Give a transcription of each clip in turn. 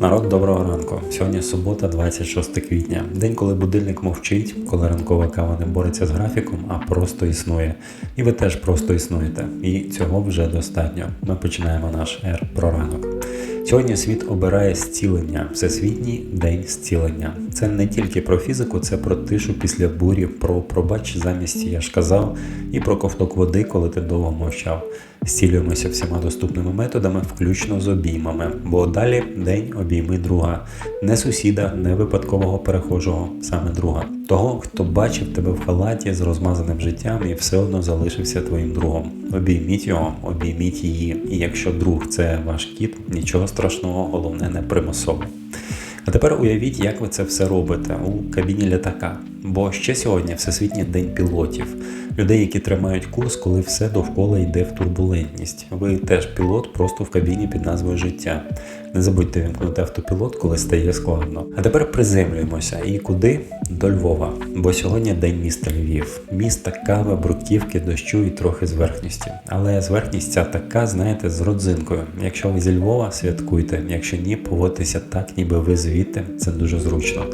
Народ, доброго ранку. Сьогодні субота, 26 квітня. День, коли будильник мовчить, коли ранкова кава не бореться з графіком, а просто існує. І ви теж просто існуєте. І цього вже достатньо. Ми починаємо наш ер про ранок. Сьогодні світ обирає зцілення, всесвітній день зцілення. Це не тільки про фізику, це про тишу після бурі, про пробач замість я ж казав, і про ковток води, коли ти довго мовчав. Зцілюємося всіма доступними методами, включно з обіймами, бо далі день обійми друга, не сусіда, не випадкового перехожого, саме друга. Того, хто бачив тебе в халаті з розмазаним життям і все одно залишився твоїм другом. Обійміть його, обійміть її. І якщо друг це ваш кіт, нічого страшного, головне не примусово. А тепер уявіть, як ви це все робите у кабіні літака. Бо ще сьогодні Всесвітній день пілотів, людей, які тримають курс, коли все довкола йде в турбулентність. Ви теж пілот, просто в кабіні під назвою життя. Не забудьте вімкнути автопілот, коли стає складно. А тепер приземлюємося. І куди? До Львова. Бо сьогодні день міста Львів. Міста кави, бруківки, дощу і трохи зверхності. Але зверхність ця така, знаєте, з родзинкою. Якщо ви зі Львова, святкуйте. Якщо ні, поводьтеся так, ніби ви звідти. Це дуже зручно.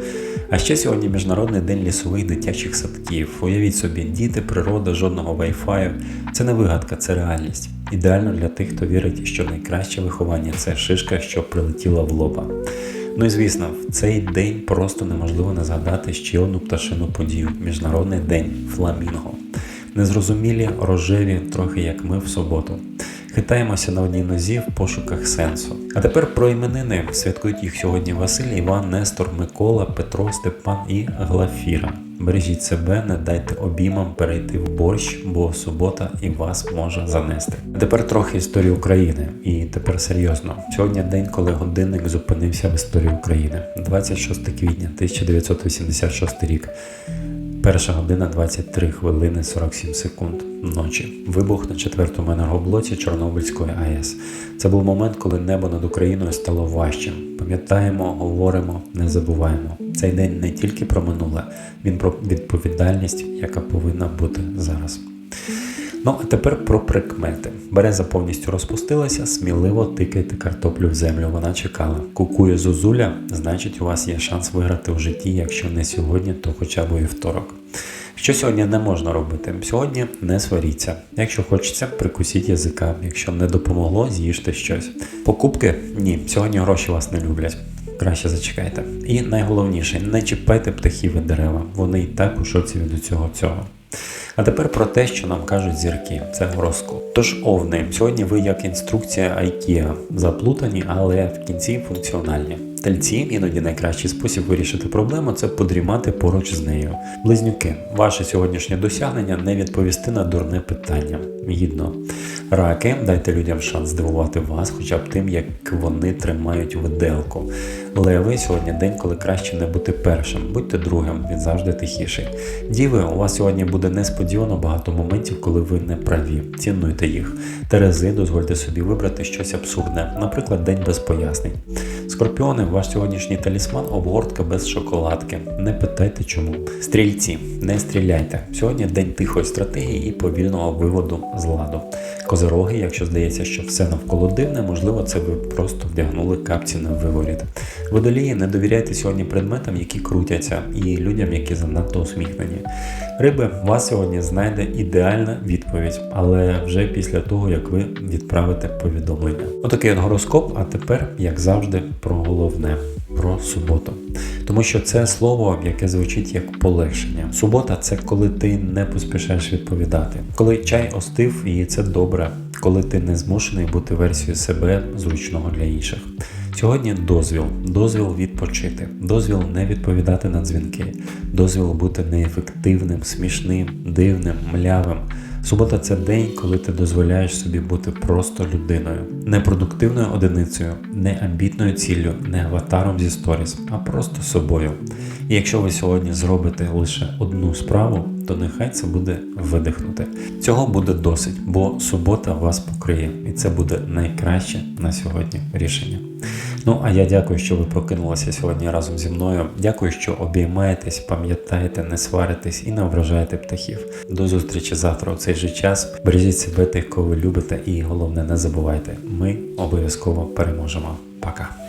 А ще сьогодні міжнародний день лісових дитячих садків. Уявіть собі, діти, природа, жодного вайфаю. Це не вигадка, це реальність. Ідеально для тих, хто вірить, що найкраще виховання це шишка, що прилетіла в лоба. Ну і звісно, в цей день просто неможливо не згадати ще одну пташину подію Міжнародний день фламінго. Незрозумілі, рожеві, трохи як ми в суботу. Хитаємося на одній нозі в пошуках сенсу. А тепер про іменини святкують їх сьогодні Василь, Іван, Нестор, Микола, Петро, Степан і Глафіра. Бережіть себе, не дайте обіймам перейти в борщ, бо субота і вас може занести. А тепер трохи історії України. І тепер серйозно. Сьогодні день, коли годинник зупинився в історії України. 26 квітня 1986 рік. Перша година 23 хвилини 47 секунд ночі. Вибух на четвертому енергоблоці Чорнобильської АЕС. Це був момент, коли небо над Україною стало важчим. Пам'ятаємо, говоримо, не забуваємо. Цей день не тільки про минуле, він про відповідальність, яка повинна бути зараз. Ну, а тепер про прикмети. Береза повністю розпустилася, сміливо тикайте картоплю в землю. Вона чекала. Кукує зозуля, значить, у вас є шанс виграти в житті, якщо не сьогодні, то хоча б у вівторок. Що сьогодні не можна робити? Сьогодні не сваріться. Якщо хочеться, прикусіть язика. Якщо не допомогло, з'їжте щось. Покупки? Ні, сьогодні гроші вас не люблять. Краще зачекайте. І найголовніше, не чіпайте птахів і дерева. Вони і так у шоці від усього цього. А тепер про те, що нам кажуть зірки, це гороскоп. Тож овни, сьогодні ви як інструкція IKEA, заплутані, але в кінці функціональні. Тельці іноді найкращий спосіб вирішити проблему це подрімати поруч з нею. Близнюки, ваше сьогоднішнє досягнення не відповісти на дурне питання. Гідно. Раки, дайте людям шанс здивувати вас, хоча б тим, як вони тримають виделку. Леви, сьогодні день, коли краще не бути першим, будьте другим, він завжди тихіший. Діви, у вас сьогодні буде несподівано багато моментів, коли ви не праві. Цінуйте їх. Терези, дозвольте собі вибрати щось абсурдне, наприклад, день без пояснень. Скорпіони, ваш сьогоднішній талісман обгортка без шоколадки. Не питайте чому. Стрільці, не стріляйте. Сьогодні день тихої стратегії і повільного виводу з ладу. Козироги, якщо здається, що все навколо дивне, можливо, це ви просто вдягнули капці на виворіт. Водолії, не довіряйте сьогодні предметам, які крутяться, і людям, які занадто усміхнені. Риби, вас сьогодні знайде ідеальна відповідь, але вже після того, як ви відправите повідомлення. Отакий от гороскоп, а тепер, як завжди, про головне. Про суботу. Тому що це слово, яке звучить як полегшення. Субота це коли ти не поспішаєш відповідати, коли чай остив, і це добре, коли ти не змушений бути версією себе зручного для інших. Сьогодні дозвіл, дозвіл відпочити, дозвіл не відповідати на дзвінки, дозвіл бути неефективним, смішним, дивним, млявим. Субота це день, коли ти дозволяєш собі бути просто людиною, не продуктивною одиницею, не амбітною ціллю, не аватаром зі сторіс, а просто собою. І якщо ви сьогодні зробите лише одну справу, то нехай це буде видихнути. Цього буде досить, бо субота вас покриє, і це буде найкраще на сьогодні рішення. Ну а я дякую, що ви прокинулися сьогодні разом зі мною. Дякую, що обіймаєтесь, пам'ятаєте, не сваритесь і не ображаєте птахів. До зустрічі завтра у цей же час. Бережіть себе тих, кого ви любите, і головне, не забувайте, ми обов'язково переможемо. Пока.